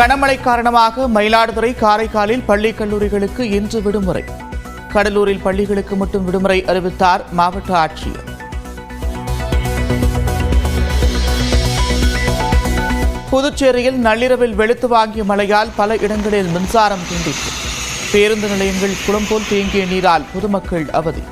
கனமழை காரணமாக மயிலாடுதுறை காரைக்காலில் பள்ளி கல்லூரிகளுக்கு இன்று விடுமுறை. கடலூரில் பள்ளிகளுக்கு மட்டும் விடுமுறை அறிவித்தார் மாவட்ட ஆட்சியர். புதுச்சேரியில் நள்ளிரவில் வெளுத்து வாங்கிய மழையால் பல இடங்களில் மின்சாரம் துண்டிப்பு. பேருந்து நிலையங்கள் குளம்போல் தேங்கிய நீரால் பொதுமக்கள் அவதி.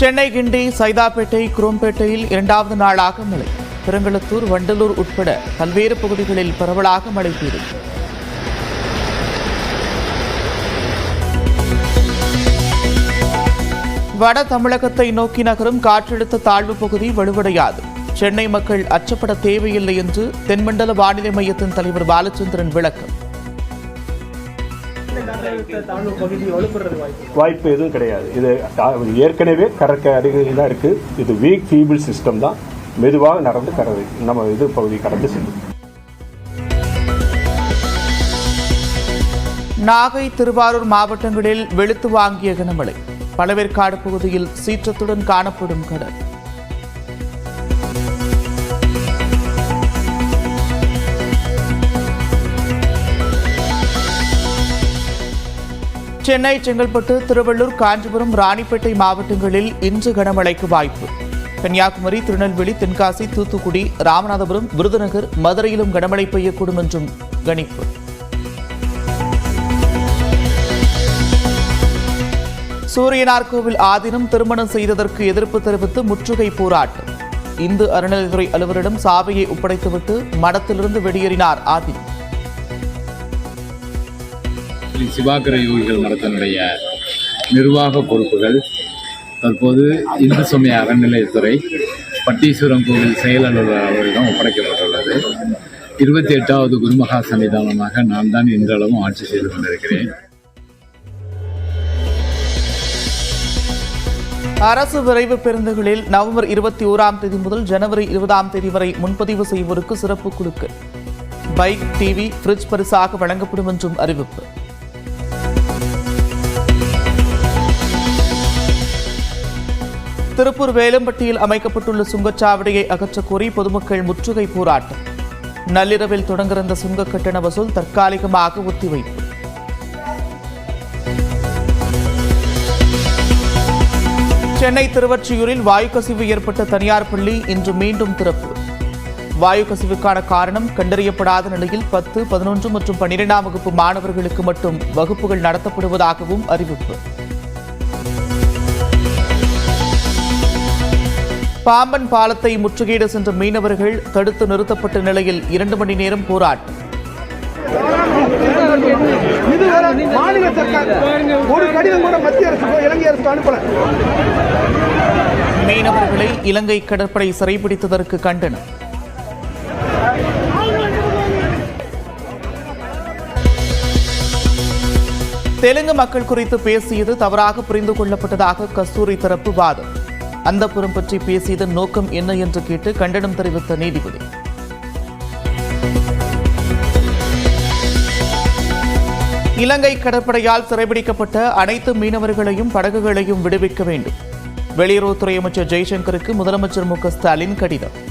சென்னை கிண்டி சைதாப்பேட்டை குரோம்பேட்டையில் இரண்டாவது நாளாக மழை. பெருங்களத்தூர் வண்டலூர் உட்பட பல்வேறு பகுதிகளில் பரவலாக மழை பெய்தது. வட தமிழகத்தை நோக்கி நகரும் காற்றழுத்த தாழ்வு பகுதி வலுவடையாது. சென்னை மக்கள் அச்சப்பட தேவையில்லை என்று தென்மண்டல வானிலை மையத்தின் தலைவர் பாலச்சந்திரன் விளக்கம். வாய்ப்பு எதுவும் கிடையாது. இது ஏற்கனவே கடற்கரை அருகில் தான் இருக்கு. இது வீக் ஃபீபிள் சிஸ்டம் தான். மெதுவாக நடந்து கடந்து நம்ம இது பகுதி கடந்து செல்லும். நாகை திருவாரூர் மாவட்டங்களில் வெளுத்து வாங்கிய கனமழை. பழவேற்காடு பகுதியில் சீற்றத்துடன் காணப்படும் கடல். சென்னை செங்கல்பட்டு திருவள்ளூர் காஞ்சிபுரம் ராணிப்பேட்டை மாவட்டங்களில் இன்று கனமழைக்கு வாய்ப்பு. கன்னியாகுமரி திருநெல்வேலி தென்காசி தூத்துக்குடி ராமநாதபுரம் விருதுநகர் மதுரையிலும் கனமழை பெய்யக்கூடும் என்றும் கணிப்பு. சூரியனார் கோவில் ஆதீனம் திருமணம் செய்ததற்கு எதிர்ப்பு தெரிவித்து முற்றுகை போராட்டம். இந்து அறநிலைத்துறை அலுவலரிடம் சாவியை ஒப்படைத்துவிட்டு மடத்திலிருந்து வெளியேறினார் ஆதீனம். ஸ்ரீ சிவாகர யோகிகள் மடத்தினுடைய நிர்வாக பொறுப்புகள் தற்போது இந்து சமய அறநிலையத்துறை பட்டீஸ்வரம் கோவில் செயலாளர் அவரிடம் ஒப்படைக்கப்பட்டுள்ளது. இருபத்தி எட்டாவது குருமகா சன்னிதானமாக நான் தான் இன்றளவும் ஆட்சி செய்து கொண்டிருக்கிறேன். அரசு விரைவு பேருந்துகளில் நவம்பர் இருபத்தி ஓராம் தேதி முதல் ஜனவரி இருபதாம் தேதி வரை முன்பதிவு செய்வோருக்கு சிறப்பு குழுக்கு பைக் டிவி ஃப்ரிட்ஜ் பரிசாக வழங்கப்படும் என்றும் அறிவிப்பு. திருப்பூர் வேலம்பட்டியில் அமைக்கப்பட்டுள்ள சுங்கச்சாவடியை அகற்றக்கோரி பொதுமக்கள் முற்றுகை போராட்டம். நள்ளிரவில் தொடங்கிருந்த சுங்க கட்டண வசூல் தற்காலிகமாக ஒத்திவைப்பு. சென்னை திருவொற்றியூரில் வாயு கசிவு ஏற்பட்ட தனியார் பள்ளி இன்று மீண்டும் திறப்பு. வாயு கசிவுக்கான காரணம் கண்டறியப்படாத நிலையில் பத்து பதினொன்று மற்றும் பன்னிரெண்டாம் வகுப்பு மாணவர்களுக்கு மட்டும் வகுப்புகள் நடத்தப்படுவதாகவும் அறிவிப்பு. பாம்பன் பாலத்தை முற்றுகையிட சென்ற மீனவர்கள் தடுத்து நிறுத்தப்பட்ட நிலையில் இரண்டு மணி நேரம் போராட்டம். மாநில சர்க்கார் ஒரு கடிதம் கூட மத்திய அரசுக்கோ இலங்கை அரசுக்கு அனுப்பல மீனவர்களை இலங்கை கடற்படை சிறைபிடித்ததற்கு கண்டனம். தெலுங்கு மக்கள் குறித்து பேசியது தவறாக புரிந்து கொள்ளப்பட்டதாக கஸ்தூரி தரப்பு வாதம். அந்த புறம் பற்றி பேசியதன் நோக்கம் என்ன என்று கேட்டு கண்டனம் தெரிவித்த நீதிபதி. இலங்கை கடற்படையால் சிறைபிடிக்கப்பட்ட அனைத்து மீனவர்களையும் படகுகளையும் விடுவிக்க வேண்டும். வெளியுறவுத்துறை அமைச்சர் ஜெய்சங்கருக்கு முதலமைச்சர் மு ஸ்டாலின் கடிதம்.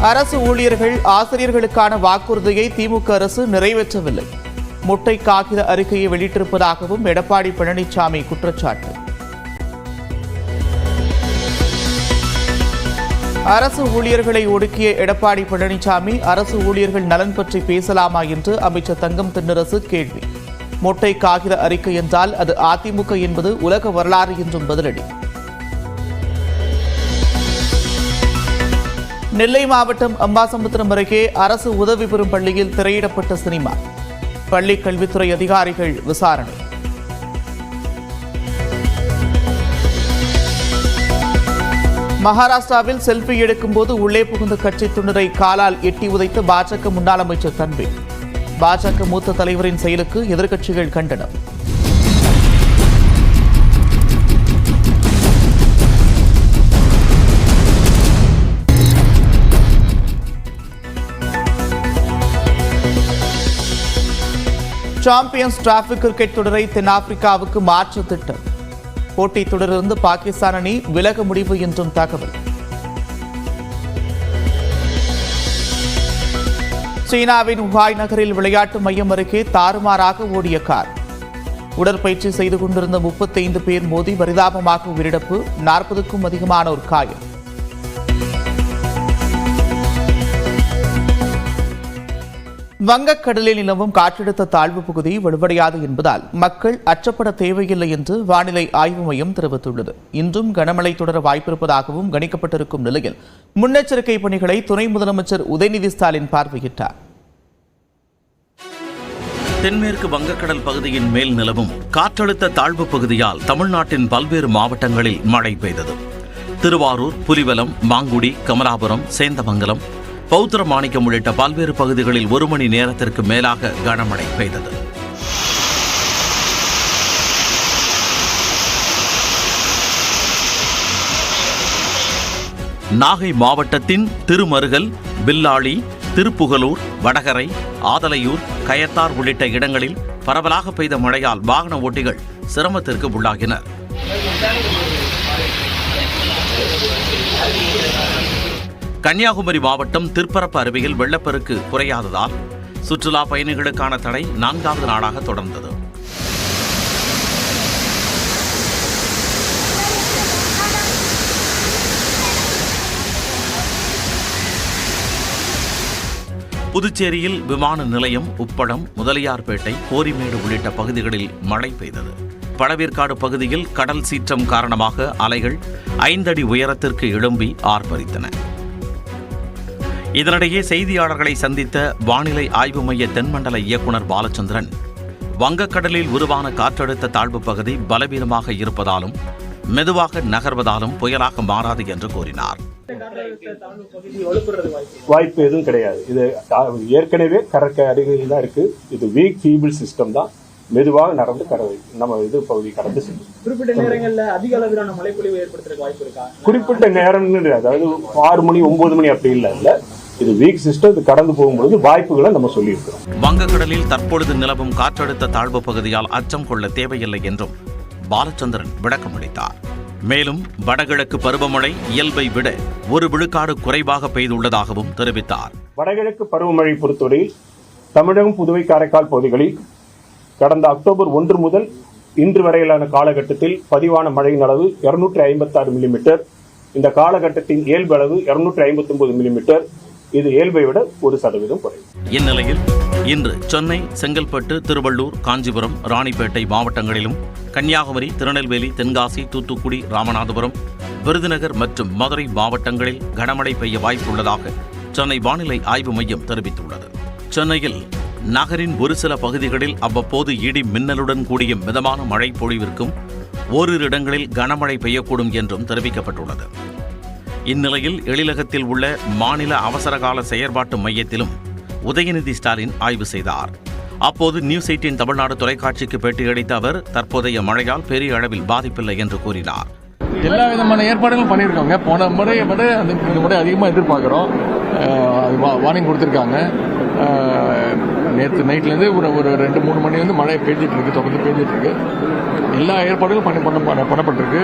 அரசு ஊழியர்கள் ஆசிரியர்களுக்கான வாக்குறுதியை திமுக அரசு நிறைவேற்றவில்லை. முட்டை காகித அறிக்கையை வெளியிட்டிருப்பதாகவும் எடப்பாடி பழனிசாமி குற்றச்சாட்டு. அரசு ஊழியர்களை ஒடுக்கிய எடப்பாடி பழனிசாமி அரசு ஊழியர்கள் நலன் பற்றி பேசலாமா என்று அமைச்சர் தங்கம் தென்னரசு கேள்வி. மொட்டை காகித அறிக்கை என்றால் அது அதிமுக என்பது உலக வரலாறு என்றும் பதிலடி. நெல்லை மாவட்டம் அம்பாசமுத்திரம் அருகே அரசு உதவி பெறும் பள்ளியில் திரையிடப்பட்ட சினிமா. பள்ளி கல்வித்துறை அதிகாரிகள் விசாரணை. மகாராஷ்டிராவில் செல்ஃபி எடுக்கும்போது உள்ளே புகுந்த கட்சி துணரை காலால் எட்டி உதைத்து பாஜக முன்னாள் அமைச்சர் தன்வி பாஜக மூத்த தலைவரின் செயலுக்கு எதிர்க்கட்சிகள் கண்டனம். சாம்பியன்ஸ் டிராபி கிரிக்கெட் தொடரை தென்னாப்பிரிக்காவுக்கு மாற்ற திட்டம். போட்டி தொடரிலிருந்து பாகிஸ்தான் அணி விலக முடிவு என்றும் தகவல். சீனாவின் உஹாய் நகரில் விளையாட்டு மையம் அருகே தாறுமாறாக ஓடிய கார். உடற்பயிற்சி செய்து கொண்டிருந்த முப்பத்தைந்து பேர் மோதி பரிதாபமாக உயிரிழப்பு நாற்பதுக்கும் அதிகமானோர் காயம். வங்கக்கடலில் நிலவும் காற்றழுத்த தாழ்வு பகுதி வலுவடையாது என்பதால் மக்கள் அச்சப்பட தேவையில்லை என்று வானிலை ஆய்வு மையம் தெரிவித்துள்ளது. இன்றும் கனமழை தொடர வாய்ப்பிருப்பதாகவும் கணிக்கப்பட்டிருக்கும் நிலையில் முன்னெச்சரிக்கை பணிகளை துணை முதலமைச்சர் உதயநிதி ஸ்டாலின் பார்வையிட்டார். தென்மேற்கு வங்கக்கடல் பகுதியின் மேல் நிலவும் காற்றழுத்த தாழ்வு பகுதியால் தமிழ்நாட்டின் பல்வேறு மாவட்டங்களில் மழை பெய்தது. திருவாரூர் புலிவலம் மாங்குடி கமலாபுரம் சேந்தமங்கலம் பௌத்திர மாணிக்கம் உள்ளிட்ட பல்வேறு பகுதிகளில் ஒரு மணி நேரத்திற்கு மேலாக கனமழை பெய்தது. நாகை மாவட்டத்தின் திருமருகல் பில்லாளி திருப்புகலூர் வடகரை ஆதலையூர் கயத்தார் உள்ளிட்ட இடங்களில் பரவலாக பெய்த மழையால் வாகன ஓட்டிகள் சிரமத்திற்கு உள்ளாகினர். கன்னியாகுமரி மாவட்டம் திருப்பரப்பு அருவியில் வெள்ளப்பெருக்கு குறையாததால் சுற்றுலா பயணிகளுக்கான தடை நான்காவது நாளாக தொடர்ந்தது. புதுச்சேரியில் விமான நிலையம் உப்பளம் முதலியார்பேட்டை கோரிமேடு உள்ளிட்ட பகுதிகளில் மழை பெய்தது. பழவேற்காடு பகுதியில் கடல் சீற்றம் காரணமாக அலைகள் ஐந்தடி உயரத்திற்கு எழும்பி ஆர்ப்பரித்தன. இதனிடையே செய்தியாளர்களை சந்தித்த வானிலை ஆய்வு மைய தென்மண்டல இயக்குனர் பாலச்சந்திரன் வங்கக்கடலில் உருவான காற்றழுத்த தாழ்வு பகுதி பலவீனமாக இருப்பதாலும் மெதுவாக நகர்வதாலும் புயலாக மாறாது என்று கூறினார். வாய்ப்பு எதுவும் கிடையாது. இது ஏற்கனவே கடற்கரை அருகில் தான் இருக்கு. இது வீக் ஃபீபிள் சிஸ்டம் தான். மெதுவாக நடந்து கடவை நம்ம இது பகுதி கடந்து செல்லும். குறிப்பிட்ட நேரங்கள்ல அதிக அளவிலான மழைப்பொழிவு ஏற்படுத்துறதுக்கு வாய்ப்பு இருக்கா? குறிப்பிட்ட நேரம்னு. அதாவது ஆறு மணி ஒன்பது மணி அப்படி இல்லை. இல்ல. இது வீக் சிஸ்டம் இது கடந்து போகும்பொழுது வாய்ப்புகளை நம்ம சொல்லியிருக்கிறோம். வங்கக்கடலில் தற்பொழுது நிலவும் காற்றழுத்த தாழ்வு பகுதியால் அச்சம் கொள்ள தேவையில்லை என்றும் பாலச்சந்திரன் விளக்கமளித்தார் மேலும் வடகிழக்கு பருவமழை இயல்பை விட ஒரு விழுக்காடு குறைவாக பெய்துள்ளதாகவும் தெரிவித்தார். வடகிழக்கு பருவமழை பொறுத்தவரையில் தமிழகம் புதுவை காரைக்கால் பகுதிகளில் கடந்த அக்டோபர் ஒன்று முதல் இன்று வரையிலான காலகட்டத்தில் பதிவான மழையின் அளவு இருநூற்றி ஐம்பத்தாறு மில்லிமீட்டர் இந்த காலகட்டத்தின் இயல்பு அளவு இருநூற்றி ஐம்பத்தி ஒன்பது மில்லிமீட்டர் இது இயல்பை விட ஒரு சதவீதம் குறைவு. இந்நிலையில் இன்று சென்னை செங்கல்பட்டு திருவள்ளூர் காஞ்சிபுரம் ராணிப்பேட்டை மாவட்டங்களிலும் கன்னியாகுமரி திருநெல்வேலி தென்காசி தூத்துக்குடி ராமநாதபுரம் விருதுநகர் மற்றும் மதுரை மாவட்டங்களில் கனமழை பெய்ய வாய்ப்புள்ளதாக சென்னை வானிலை ஆய்வு மையம் தெரிவித்துள்ளது. சென்னையில் நகரின் ஒரு சில பகுதிகளில் அவ்வப்போது இடி மின்னலுடன் கூடிய மிதமான மழை பொழிவிற்கும் ஓரிரு இடங்களில் கனமழை பெய்யக்கூடும் என்றும் தெரிவிக்கப்பட்டுள்ளது. இந்நிலையில் எழிலகத்தில் உள்ள மாநில அவசரகால செயற்பாட்டு மையத்திலும் உதயநிதி ஸ்டாலின் ஆய்வு செய்தார். அப்போது நியூஸ் எயிட்டின் தமிழ்நாடு தொலைக்காட்சிக்கு பேட்டியளித்த அவர் தற்போதைய மழையால் பெரிய அளவில் பாதிப்பில்லை என்று கூறினார். எல்லா விதமான ஏற்பாடுகளும் பண்ணியிருக்காங்க. போன முறையை விட அந்த முறை அதிகமாக எதிர்பார்க்குறோம். வார்னிங் கொடுத்துருக்காங்க. நேற்று நைட்லேருந்து ஒரு ஒரு ரெண்டு மூணு மணி வந்து மழை பெய்ஞ்சிட்டு இருக்கு தொடர்ந்து பெய்ஞ்சிட்டு இருக்கு. எல்லா ஏற்பாடுகளும் பண்ணி பண்ண பண்ணப்பட்டிருக்கு.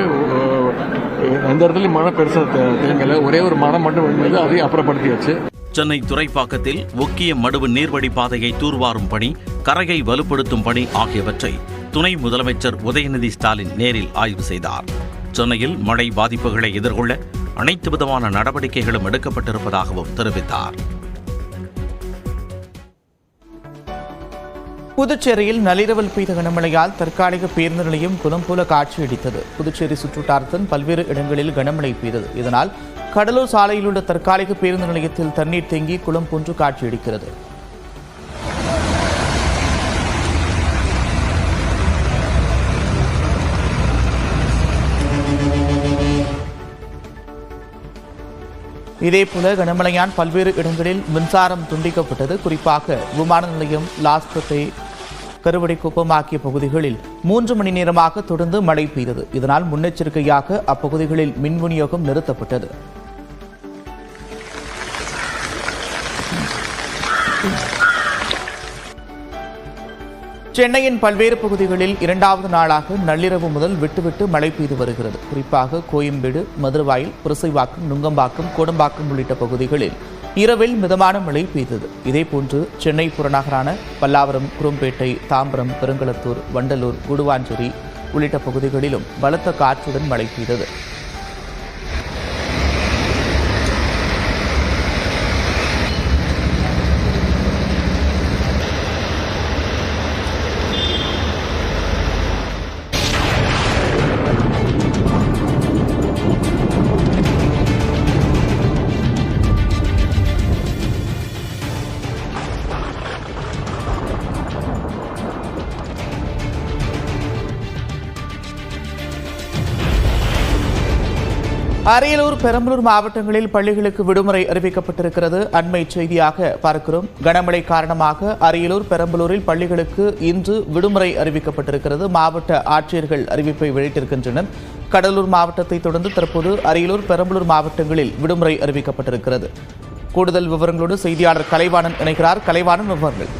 எந்த இடத்துலையும் மழை பெருசாக தேங்கலை ஒரே ஒரு மரம் மட்டும் விழுந்தது அதையும் அப்புறப்படுத்தியாச்சு. சென்னை துறைப்பாக்கத்தில் ஒக்கிய மடுவு நீர்வழி பாதையை தூர்வாரும் பணி கரையை வலுப்படுத்தும் பணி ஆகியவற்றை துணை முதலமைச்சர் உதயநிதி ஸ்டாலின் நேரில் ஆய்வு செய்தார். சென்னையில் மழை பாதிப்புகளை எதிர்கொள்ள அனைத்து விதமான நடவடிக்கைகளும் எடுக்கப்பட்டிருப்பதாகவும் தெரிவித்தார். புதுச்சேரியில் நள்ளிரவில் பெய்த கனமழையால் தற்காலிக பேருந்து நிலையம் குளம் போல காட்சியளித்தது. புதுச்சேரி சுற்றுவட்டாரத்தின் பல்வேறு இடங்களில் கனமழை பெய்தது. இதனால் கடலூர் சாலையில் உள்ள தற்காலிக பேருந்து நிலையத்தில் தண்ணீர் தேங்கி குளம் போன்று காட்சியளிக்கிறது. இதேபோல கனமழையால் பல்வேறு இடங்களில் மின்சாரம் துண்டிக்கப்பட்டது. குறிப்பாக விமான நிலையம் லாஸ்பத்தை கருவடைக்குப்பம் ஆகிய பகுதிகளில் மூன்று மணி நேரமாக தொடர்ந்து மழை பெய்தது. இதனால் முன்னெச்சரிக்கையாக அப்பகுதிகளில் மின் விநியோகம் நிறுத்தப்பட்டது. சென்னையின் பல்வேறு பகுதிகளில் இரண்டாவது நாளாக நள்ளிரவு முதல் விட்டுவிட்டு மழை பெய்து வருகிறது. குறிப்பாக கோயம்பேடு மதுரவாயில் புரசைவாக்கம் நுங்கம்பாக்கம் கோடம்பாக்கம் உள்ளிட்ட பகுதிகளில் இரவில் மிதமான மழை பெய்தது. இதேபோன்று சென்னை புறநகரான பல்லாவரம் குரும்பேட்டை தாம்பரம் பெருங்களத்தூர் வண்டலூர் குடுவாஞ்சேரி உள்ளிட்ட பகுதிகளிலும் பலத்த காற்றுடன் மழை பெய்தது. அரியலூர் பெரம்பலூர் மாவட்டங்களில் பள்ளிகளுக்கு விடுமுறை அறிவிக்கப்பட்டிருக்கிறது. அண்மை செய்தியாக பார்க்கிறோம். கனமழை காரணமாக அரியலூர் பெரம்பலூரில் பள்ளிகளுக்கு இன்று விடுமுறை அறிவிக்கப்பட்டிருக்கிறது. மாவட்ட ஆட்சியர்கள் அறிவிப்பை வெளியிட்டிருக்கின்றனர். கடலூர் மாவட்டத்தை தொடர்ந்து தற்போது அரியலூர் பெரம்பலூர் மாவட்டங்களில் விடுமுறை அறிவிக்கப்பட்டிருக்கிறது. கூடுதல் விவரங்களோடு செய்தியாளர் கலைவாணன் இணைகிறார். கலைவாணன் விவரங்கள்.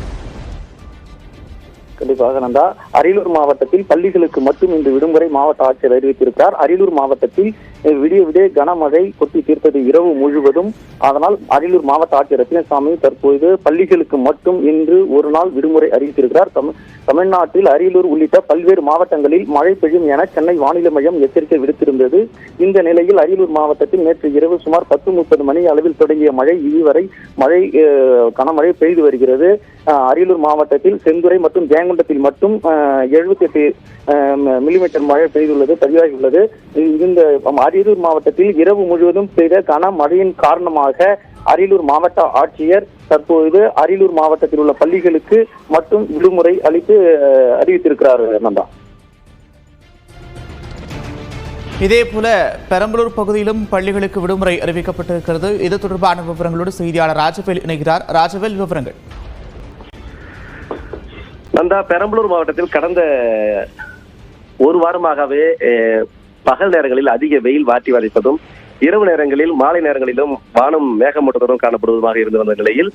கண்டிப்பாக நந்தா அரியலூர் மாவட்டத்தில் பள்ளிகளுக்கு மட்டும் இன்று விடுமுறை மாவட்ட ஆட்சியர் அறிவித்திருக்கிறார். அரியலூர் மாவட்டத்தில் விடிய விடிய கனமழை கொட்டி தீர்த்தது இரவு முழுவதும். அதனால் அரியலூர் மாவட்ட ஆட்சியர் ரத்தினசாமி தற்போது பள்ளிகளுக்கு மட்டும் இன்று ஒரு நாள் விடுமுறை அறிவித்திருக்கிறார். தமிழ் தமிழ்நாட்டில் அரியலூர் உள்ளிட்ட பல்வேறு மாவட்டங்களில் மழை பெய்யும் என சென்னை வானிலை மையம் எச்சரிக்கை விடுத்திருந்தது. இந்த நிலையில் அரியலூர் மாவட்டத்தில் நேற்று இரவு சுமார் பத்து முப்பது மணி அளவில் தொடங்கிய மழை இதுவரை மழை கனமழை பெய்து வருகிறது. அரியலூர் மாவட்டத்தில் செந்துறை மற்றும் ஜெயங்கொண்டத்தில் மட்டும் எழுபத்தி எட்டு மில்லிமீட்டர் மழை பெய்துள்ளது பதிவாகியுள்ளது. இந்த அரியலூர் மாவட்டத்தில் இரவு முழுவதும் பெய்த கனமழையின் காரணமாக அரியலூர் மாவட்ட ஆட்சியர் தற்போது அரியலூர் மாவட்டத்தில் உள்ள பள்ளிகளுக்கு மட்டும் விடுமுறை அளித்து அறிவித்திருக்கிறார் நந்தா. இதேபோல பெரம்பலூர் பகுதியிலும் பள்ளிகளுக்கு விடுமுறை அறிவிக்கப்பட்டிருக்கிறது. இது தொடர்பான விவரங்களோடு செய்தியாளர் ராஜவேல் இணைகிறார். ராஜவேல் விவரங்கள். நந்தா பெரம்பலூர் மாவட்டத்தில் கடந்த ஒரு வாரமாகவே பகல் நேரங்களில் அதிக வெயில் வாட்டி வதைப்பதும் இரவு நேரங்களில் மாலை நேரங்களிலும் வானம் மேகமூட்டத்துடன் காணப்படுவதுமாக இருந்து வந்த நிலையில்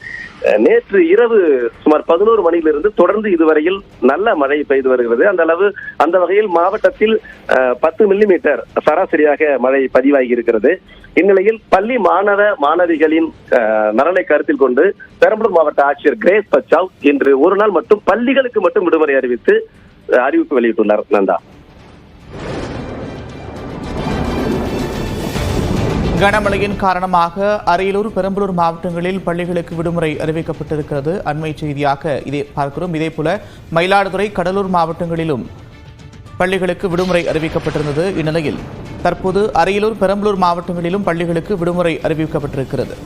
நேற்று இரவு சுமார் பதினோரு மணியிலிருந்து தொடர்ந்து இதுவரையில் நல்ல மழை பெய்து வருகிறது. அந்த அளவு அந்த வகையில் மாவட்டத்தில் அஹ், பத்து மில்லிமீட்டர் சராசரியாக மழை பதிவாகி இருக்கிறது. இந்நிலையில் பள்ளி மாணவ மாணவிகளின் நலனை கருத்தில் கொண்டு பெரம்பலூர் மாவட்ட ஆட்சியர் கிரேஸ் பச்சாவ் இன்று ஒரு நாள் மட்டும் பள்ளிகளுக்கு மட்டும் விடுமுறை அறிவித்து அஹ், அறிவிப்பு வெளியிட்டுள்ளார் நந்தா. கனமழையின் காரணமாக அரியலூர் பெரம்பலூர் மாவட்டங்களில் பள்ளிகளுக்கு விடுமுறை அறிவிக்கப்பட்டிருக்கிறது. அண்மை செய்தியாக இதை பார்க்கிறோம். இதேபோல மயிலாடுதுறை கடலூர் மாவட்டங்களிலும் பள்ளிகளுக்கு விடுமுறை அறிவிக்கப்பட்டிருந்தது. இந்நிலையில் தற்போது அரியலூர் பெரம்பலூர் மாவட்டங்களிலும் பள்ளிகளுக்கு விடுமுறை அறிவிக்கப்பட்டிருக்கிறது.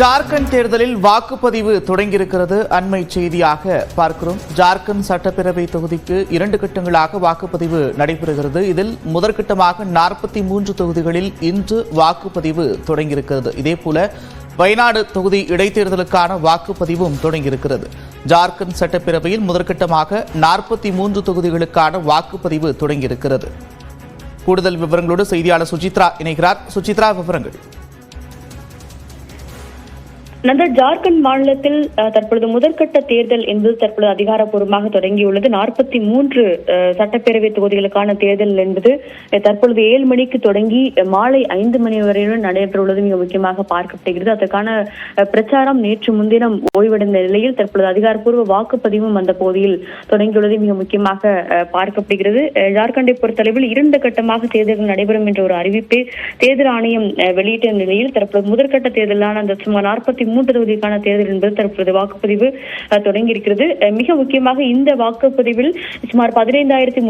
ஜார்க்கண்ட் தேர்தலில் வாக்குப்பதிவு தொடங்கியிருக்கிறது. அண்மை செய்தியாக பார்க்கிறோம். ஜார்க்கண்ட் சட்டப்பேரவை தொகுதிக்கு இரண்டு கட்டங்களாக வாக்குப்பதிவு நடைபெறுகிறது. இதில் முதற்கட்டமாக நாற்பத்தி மூன்று தொகுதிகளில் இன்று வாக்குப்பதிவு தொடங்கியிருக்கிறது. இதேபோல வயநாடு தொகுதி இடைத்தேர்தலுக்கான வாக்குப்பதிவும் தொடங்கியிருக்கிறது. ஜார்க்கண்ட் சட்டப்பேரவையில் முதற்கட்டமாக நாற்பத்தி மூன்று தொகுதிகளுக்கான வாக்குப்பதிவு தொடங்கியிருக்கிறது. கூடுதல் விவரங்களோடு செய்தியாளர் சுசித்ரா இணைகிறார். சுசித்ரா விவரங்கள். நந்தா ஜார்க்கண்ட் மாநிலத்தில் தற்பொழுது முதற்கட்ட தேர்தல் என்பது தற்பொழுது அதிகாரப்பூர்வமாக தொடங்கியுள்ளது. நாற்பத்தி மூன்று சட்டப்பேரவை தொகுதிகளுக்கான தேர்தல் என்பது தற்பொழுது ஏழு மணிக்கு தொடங்கி மாலை ஐந்து மணி வரையிலும் நடைபெறவுள்ளது மிக முக்கியமாக பார்க்கப்படுகிறது. அதற்கான பிரச்சாரம் நேற்று முன்தினம் ஓய்வடைந்த நிலையில் தற்பொழுது அதிகாரப்பூர்வ வாக்குப்பதிவும் அந்த பகுதியில் தொடங்கியுள்ளது மிக முக்கியமாக பார்க்கப்படுகிறது. ஜார்க்கண்டை பொறுத்தளவில் இரண்டு கட்டமாக தேர்தல்கள் நடைபெறும் என்ற ஒரு அறிவிப்பை தேர்தல் ஆணையம் வெளியிட்ட நிலையில் தற்பொழுது முதற்கட்ட தேர்தலான அந்த சுமார் நாற்பத்தி மூன்று தொகுதிக்கான தேர்தல் என்பது தற்போது வாக்குப்பதிவு அஹ், தொடங்கியிருக்கிறது. மிக முக்கியமாக இந்த வாக்குப்பதிவில் சுமார் பதினைந்தாயிரத்தி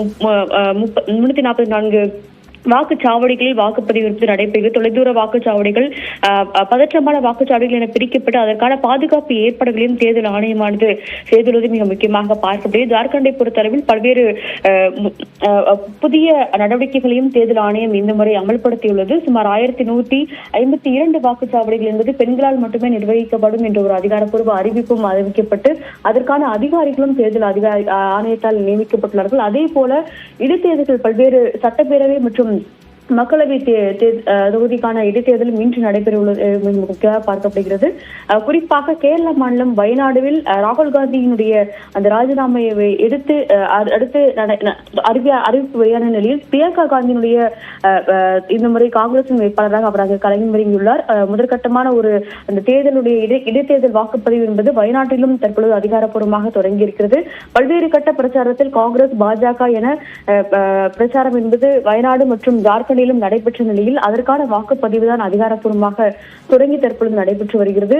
முன்னூத்தி நாற்பத்தி நான்கு வாக்குச்சாவடிகளில் வாக்குப்பதிவு என்பது நடைபெறுகிறது தொலைதூர வாக்குச்சாவடிகள் பதற்றமான வாக்குச்சாவடிகள் என பிரிக்கப்பட்டு அதற்கான பாதுகாப்பு ஏற்பாடுகளையும் தேர்தல் ஆணையமானது செய்துள்ளது மிக முக்கியமாக பார்க்கப்படுகிறது. ஜார்க்கண்டை பொறுத்தளவில் பல்வேறு புதிய நடவடிக்கைகளையும் தேர்தல் ஆணையம் இந்த முறை அமல்படுத்தியுள்ளது. சுமார் ஆயிரத்தி நூத்தி ஐம்பத்தி இரண்டு வாக்குச்சாவடிகள் என்பது பெண்களால் மட்டுமே நிர்வகிக்கப்படும் என்ற ஒரு அதிகாரப்பூர்வ அறிவிப்பும் அறிவிக்கப்பட்டு அதற்கான அதிகாரிகளும் தேர்தல் அதிகாரி ஆணையத்தால் நியமிக்கப்பட்டுள்ளார்கள். அதே போல இடைத்தேர்தல்கள் பல்வேறு சட்டப்பேரவை மற்றும் un மக்களவை தொகுதிக்கான இடைத்தேர்தலும் இன்று நடைபெறவுள்ளது முக்கியமாக பார்க்கப்படுகிறது. குறிப்பாக கேரள மாநிலம் வயநாடுவில் ராகுல் காந்தியினுடைய அந்த ராஜினாமையை எடுத்து அடுத்து நட- அறிவி அறிவிப்பு வெளியான நிலையில் பிரியங்கா காந்தியினுடைய இந்த முறை காங்கிரசின் வேட்பாளராக அவர் அங்கு களமிறங்கியுள்ளார் முதற்கட்டமான ஒரு அந்த தேர்தலுடைய இடை இடைத்தேர்தல் வாக்குப்பதிவு என்பது வயநாட்டிலும் தற்பொழுது அதிகாரப்பூர்வமாக தொடங்கியிருக்கிறது. பல்வேறு கட்ட பிரச்சாரத்தில் காங்கிரஸ் பாஜக என பிரச்சாரம் என்பது வயநாடு மற்றும் ஜார்க்கண்ட் ஜார்க்கண்டிலும் நடைபெற்ற நிலையில் அதற்கான வாக்குப்பதிவு தான் அதிகாரப்பூர்வமாக தொடங்கி தற்பொழுது நடைபெற்று வருகிறது.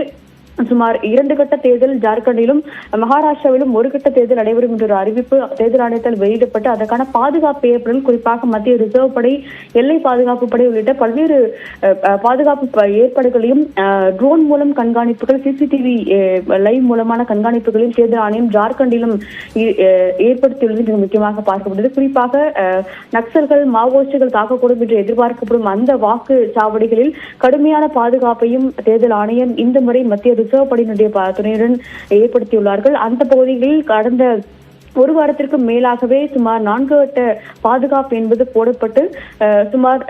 சுமார் இரண்டு கட்ட தேர்தல் ஜார்க்கண்டிலும் மகாராஷ்டிராவிலும் ஒரு கட்ட தேர்தல் நடைபெறும் என்ற ஒரு அறிவிப்பு தேர்தல் ஆணையத்தால் வெளியிடப்பட்டு அதற்கான பாதுகாப்பு ஏற்பாடுகள் குறிப்பாக மத்திய ரிசர்வ் படை எல்லை பாதுகாப்பு படை உள்ளிட்ட பல்வேறு பாதுகாப்பு ப- ஏற்பாடுகளையும் ட்ரோன் மூலம் கண்காணிப்புகள் சிசிடிவி லைவ் மூலமான கண்காணிப்புகளையும் தேர்தல் ஆணையம் ஜார்க்கண்டிலும் ஏற்படுத்தியுள்ளது மிக முக்கியமாக பார்க்கப்படுது குறிப்பாக நக்சல்கள் மாவோயிஸ்டுகள் தாக்கக்கூடும் என்று எதிர்பார்க்கப்படும் அந்த வாக்கு சாவடிகளில் கடுமையான பாதுகாப்பையும் தேர்தல் ஆணையம் இந்த முறை மத்திய ரிசர்வ் படையினுடைய துணையுடன் ஏற்படுத்தியுள்ளார்கள். அந்த பகுதிகளில் கடந்த ஒரு வாரத்திற்கு மேலாகவே சுமார் நான்கு வட்ட பாதுகாப்பு என்பது போடப்பட்டு சுமார்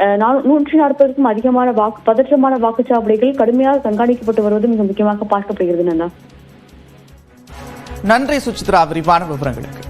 நூற்றி நாற்பதுக்கும் அதிகமான வாக்கு பதற்றமான வாக்குச்சாவடிகள் கடுமையாக கண்காணிக்கப்பட்டு வருவது மிக முக்கியமாக பார்க்கப்படுகிறது நன்றி சுச்சித்ரா விரிவான விவரங்களுக்கு.